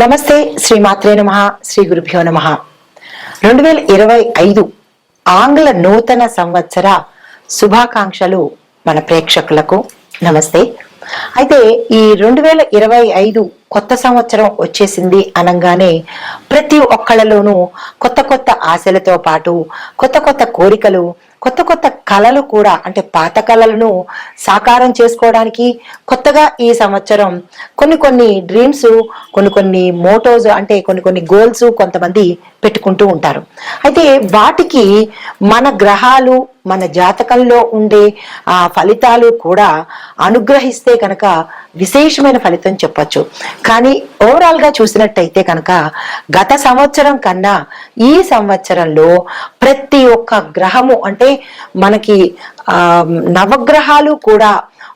నమస్తే శ్రీ మాత్రే నమ శ్రీ గురుభ్యో నమ. రెండు వేల ఇరవై ఐదు ఆంగ్ల నూతన సంవత్సర శుభాకాంక్షలు మన ప్రేక్షకులకు. నమస్తే. అయితే ఈ రెండు వేల ఇరవై ఐదు కొత్త సంవత్సరం వచ్చేసింది అనగానే ప్రతి ఒక్కళ్ళలోనూ కొత్త కొత్త ఆశలతో పాటు కొత్త కొత్త కోరికలు కొత్త కొత్త కళలు కూడా అంటే పాత కళలను సాకారం చేసుకోవడానికి కొత్తగా ఈ సంవత్సరం కొన్ని కొన్ని డ్రీమ్స్ కొన్ని కొన్ని మోటోస్ అంటే కొన్ని కొన్ని గోల్స్ కొంతమంది పెట్టుకుంటూ ఉంటారు. అయితే వాటికి మన గ్రహాలు మన జాతకంలో ఉండే ఆ ఫలితాలు కూడా అనుగ్రహిస్తే కనుక విశేషమైన ఫలితం చెప్పచ్చు. కానీ ఓవరాల్గా చూసినట్టయితే కనుక గత సంవత్సరం కన్నా ఈ సంవత్సరంలో ప్రతి ఒక్క గ్రహము అంటే మనకి నవగ్రహాలు కూడా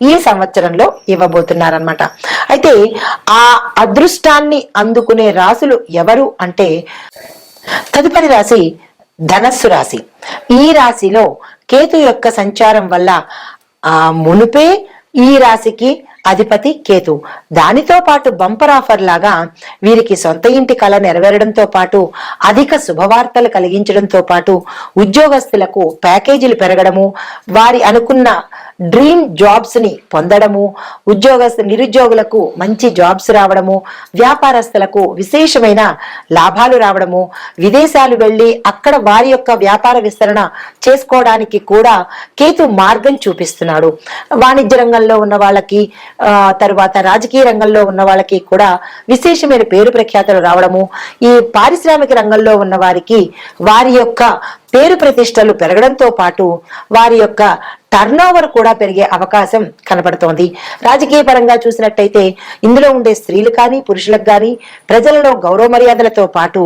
ఈ సంవత్సరంలో ఇవ్వబోతున్నారనమాట అయితే ఆ అదృష్టాన్ని అందుకునే రాశులు ఎవరు అంటే తదుపరి రాశి ధనస్సు రాశి. ఈ రాశిలో కేతు యొక్క సంచారం వల్ల ఆ మునుపే ఈ రాశికి అధిపతి కేతు. దానితో పాటు బంపర్ ఆఫర్ లాగా వీరికి సొంత ఇంటి కళ నెరవేరడంతో పాటు అధిక శుభవార్తలు కలిగించడంతో పాటు ఉద్యోగస్తులకు ప్యాకేజీలు పెరగడము వారి అనుకున్న డ్రీమ్ జాబ్స్ని పొందడము ఉద్యోగస్తు నిరుద్యోగులకు మంచి జాబ్స్ రావడము వ్యాపారస్తులకు విశేషమైన లాభాలు రావడము విదేశాలు వెళ్ళి అక్కడ వారి యొక్క వ్యాపార విస్తరణ చేసుకోవడానికి కూడా కేతు మార్గం చూపిస్తున్నాడు. వాణిజ్య రంగంలో ఉన్న వాళ్ళకి ఆ, తరువాత రాజకీయ రంగంలో ఉన్న వాళ్ళకి కూడా విశేషమైన పేరు ప్రఖ్యాతలు రావడము ఈ పారిశ్రామిక రంగంలో ఉన్న వారికి వారి యొక్క పేరు ప్రతిష్టలు పెరగడంతో పాటు వారి యొక్క టర్న్ ఓవర్ కూడా పెరిగే అవకాశం కనబడుతోంది. రాజకీయ పరంగా చూసినట్టయితే ఇందులో ఉండే స్త్రీలు కానీ పురుషులకు కానీ ప్రజలలో గౌరవ మర్యాదలతో పాటు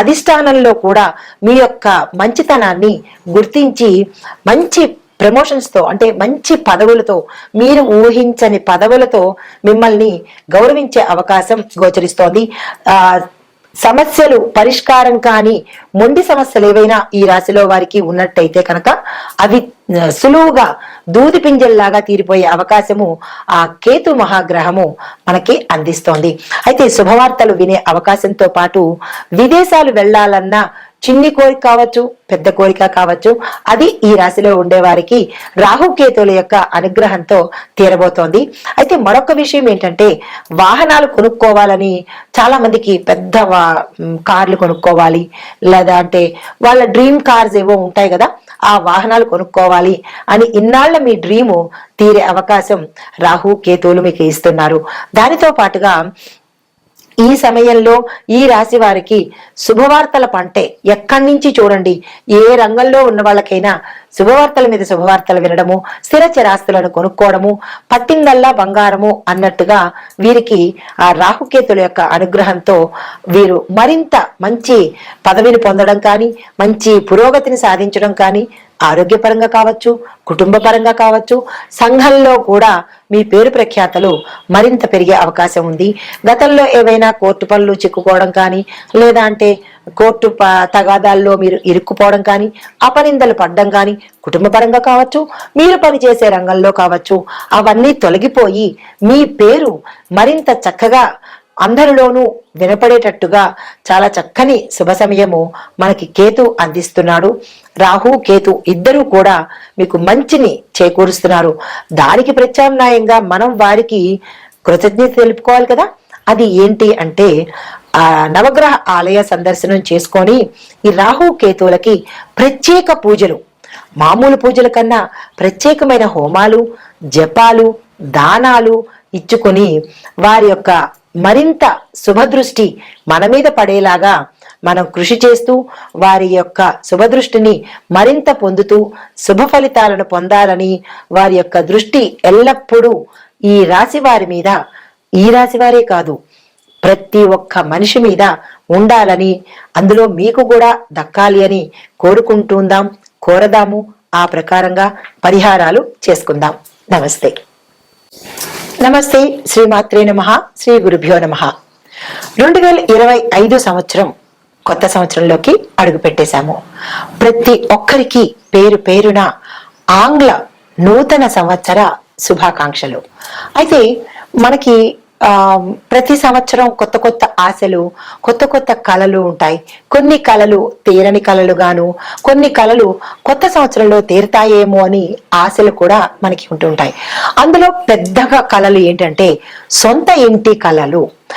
అధిష్టానంలో కూడా మీ యొక్క మంచితనాన్ని గుర్తించి మంచి ప్రమోషన్స్తో అంటే మంచి పదవులతో మీరు ఊహించని పదవులతో మిమ్మల్ని గౌరవించే అవకాశం గోచరిస్తోంది. ఆ సమస్యలు పరిష్కారం కాని మొండి సమస్యలు ఏవైనా ఈ రాశిలో వారికి ఉన్నట్టయితే కనుక అవి సులువుగా దూది పింజల్లాగా తీరిపోయే అవకాశము ఆ కేతు మహాగ్రహము మనకి అందిస్తోంది. అయితే శుభవార్తలు వినే అవకాశంతో పాటు విదేశాలు వెళ్ళాలన్నా చిన్ని కోరిక కావచ్చు పెద్ద కోరిక కావచ్చు అది ఈ రాశిలో ఉండే వారికి రాహుకేతుల యొక్క అనుగ్రహంతో తీరబోతోంది. అయితే మరొక విషయం ఏంటంటే వాహనాలు కొనుక్కోవాలని చాలా మందికి పెద్ద వా- కార్లు కొనుక్కోవాలి. లేదా అంటే వాళ్ళ డ్రీమ్ కార్స్ ఏవో ఉంటాయి కదా ఆ వాహనాలు కొనుక్కోవాలి అని ఇన్నాళ్ళ మీ డ్రీము తీరే అవకాశం రాహు కేతువులు మీకు ఇస్తున్నారు. దానితో పాటుగా ఈ సమయంలో ఈ రాశి వారికి శుభవార్తల పంటే ఎక్కడి నుంచి చూడండి? ఏ రంగంలో ఉన్న వాళ్ళకైనా శుభవార్తల మీద శుభవార్తలు వినడము స్థిరచరాస్తులను కొనుక్కోవడము పట్టిందల్లా బంగారము అన్నట్టుగా వీరికి ఆ రాహుకేతుల యొక్క అనుగ్రహంతో వీరు మరింత మంచి పదవిని పొందడం కానీ మంచి పురోగతిని సాధించడం కానీ ఆరోగ్యపరంగా కావచ్చు కుటుంబ పరంగా కావచ్చు సంఘంలో కూడా మీ పేరు ప్రఖ్యాతలు మరింత పెరిగే అవకాశం ఉంది. గతంలో ఏవైనా కోర్టు పనులు చిక్కుకోవడం కానీ లేదా అంటే కోర్టు ప- తగాదాల్లో మీరు ఇరుక్కుపోవడం కానీ అపనిందలు పడ్డం కానీ కుటుంబ పరంగా కావచ్చు మీరు పనిచేసే రంగంలో కావచ్చు అవన్నీ తొలగిపోయి మీ పేరు మరింత చక్కగా అందరిలోనూ వినపడేటట్టుగా చాలా చక్కని శుభ సమయము మనకి కేతు అందిస్తున్నాడు. రాహు కేతు ఇద్దరూ కూడా మీకు మంచిని చేకూరుస్తున్నారు. దానికి ప్రత్యామ్నాయంగా మనం వారికి కృతజ్ఞత తెలుపుకోవాలి కదా? అది ఏంటి అంటే ఆ నవగ్రహ ఆలయ సందర్శనం చేసుకొని ఈ రాహు కేతువులకి ప్రత్యేక పూజలు. మామూలు పూజల కన్నా ప్రత్యేకమైన హోమాలు జపాలు దానాలు ఇచ్చుకొని వారి యొక్క మరింత శుభదృష్టి మన మీద పడేలాగా మనం కృషి చేస్తూ వారి యొక్క శుభదృష్టిని మరింత పొందుతూ శుభ ఫలితాలను పొందాలని వారి యొక్క దృష్టి ఎల్లప్పుడూ ఈ రాశి వారి మీద ఈ రాశి వారే కాదు ప్రతి ఒక్క మనిషి మీద ఉండాలని అందులో మీకు కూడా దక్కాలి అని కోరుకుంటుందాం కోరదాము. ఆ ప్రకారంగా పరిహారాలు చేసుకుందాం. నమస్తే. నమస్తే. శ్రీమాత్రే నమ. శ్రీ గురుభ్యో నమ. రెండు వేల ఇరవై ఐదు సంవత్సరం కొత్త సంవత్సరంలోకి అడుగు పెట్టేశాము. ప్రతి ఒక్కరికి పేరు పేరున ఆంగ్ల నూతన సంవత్సర శుభాకాంక్షలు. అయితే మనకి ప్రతి సంవత్సరం కొత్త కొత్త ఆశలు కొత్త కొత్త కళలు ఉంటాయి. కొన్ని కళలు తీరని కళలు గాను కొన్ని కళలు కొత్త సంవత్సరంలో తీరుతాయేమో అని ఆశలు కూడా మనకి ఉంటుంటాయి అందులో పెద్దగా కళలు ఏంటంటే సొంత ఇంటి కళలు.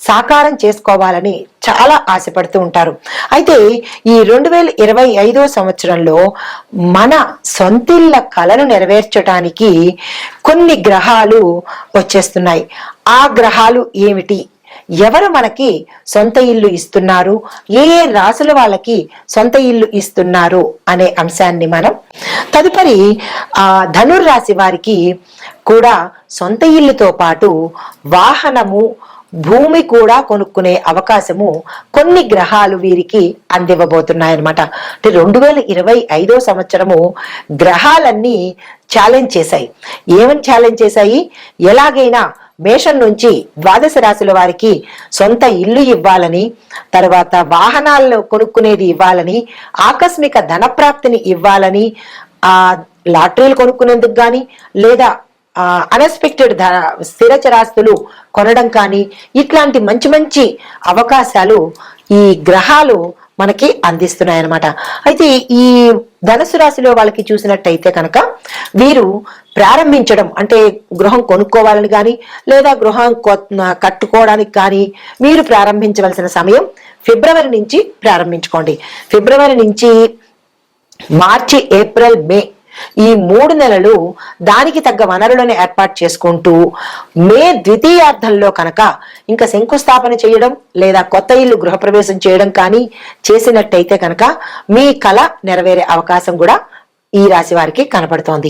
సాకారం చేసుకోవాలని చాలా ఆశపడుతూ ఉంటారు. అయితే ఈ రెండు వేల ఇరవై ఐదో సంవత్సరంలో మన సొంతిళ్ళ కళను నెరవేర్చడానికి కొన్ని గ్రహాలు వచ్చేస్తున్నాయి. ఆ గ్రహాలు ఏమిటి? ఎవరు మనకి సొంత ఇల్లు ఇస్తున్నారు? ఏ ఏ రాసుల వాళ్ళకి సొంత ఇల్లు ఇస్తున్నారు అనే అంశాన్ని మనం తదుపరి ఆ ధనుర్రాశి వారికి కూడా సొంత ఇల్లుతో పాటు వాహనము భూమి కూడా కొనుక్కునే అవకాశము కొన్ని గ్రహాలు వీరికి అందివ్వబోతున్నాయన్నమాట. అంటే రెండు వేల ఇరవై ఐదో సంవత్సరము గ్రహాలన్నీ ఛాలెంజ్ చేశాయి. ఏమని ఛాలెంజ్ చేశాయి? ఎలాగైనా మేషం నుంచి ద్వాదశ రాశుల వారికి సొంత ఇల్లు ఇవ్వాలని తర్వాత వాహనాలను కొనుక్కునేది ఇవ్వాలని ఆకస్మిక ధనప్రాప్తిని ఇవ్వాలని ఆ లాటరీలు కొనుక్కునేందుకు కానీ లేదా అన్ఎక్స్పెక్టెడ్ స్థిర చరాస్తులు కొనడం కానీ ఇట్లాంటి మంచి మంచి అవకాశాలు ఈ గ్రహాలు మనకి అందిస్తున్నాయి అనమాట అయితే ఈ ధనుసు రాశిలో వాళ్ళకి చూసినట్టయితే కనుక వీరు ప్రారంభించడం అంటే గృహం కొనుక్కోవాలని కానీ లేదా గృహం కొ- కట్టుకోవడానికి కానీ మీరు ప్రారంభించవలసిన సమయం ఫిబ్రవరి నుంచి ప్రారంభించుకోండి. ఫిబ్రవరి నుంచి మార్చి ఏప్రిల్ మే ఈ మూడు నెలలు దానికి తగ్గ వనరులను ఏర్పాటు చేసుకుంటూ మే ద్వితీయార్థంలో కనుక ఇంకా శంకుస్థాపన చేయడం లేదా కొత్త ఇల్లు గృహప్రవేశం చేయడం కానీ చేసినట్టయితే కనుక మీ కళ నెరవేరే అవకాశం కూడా ఈ రాశి వారికి కనపడుతోంది.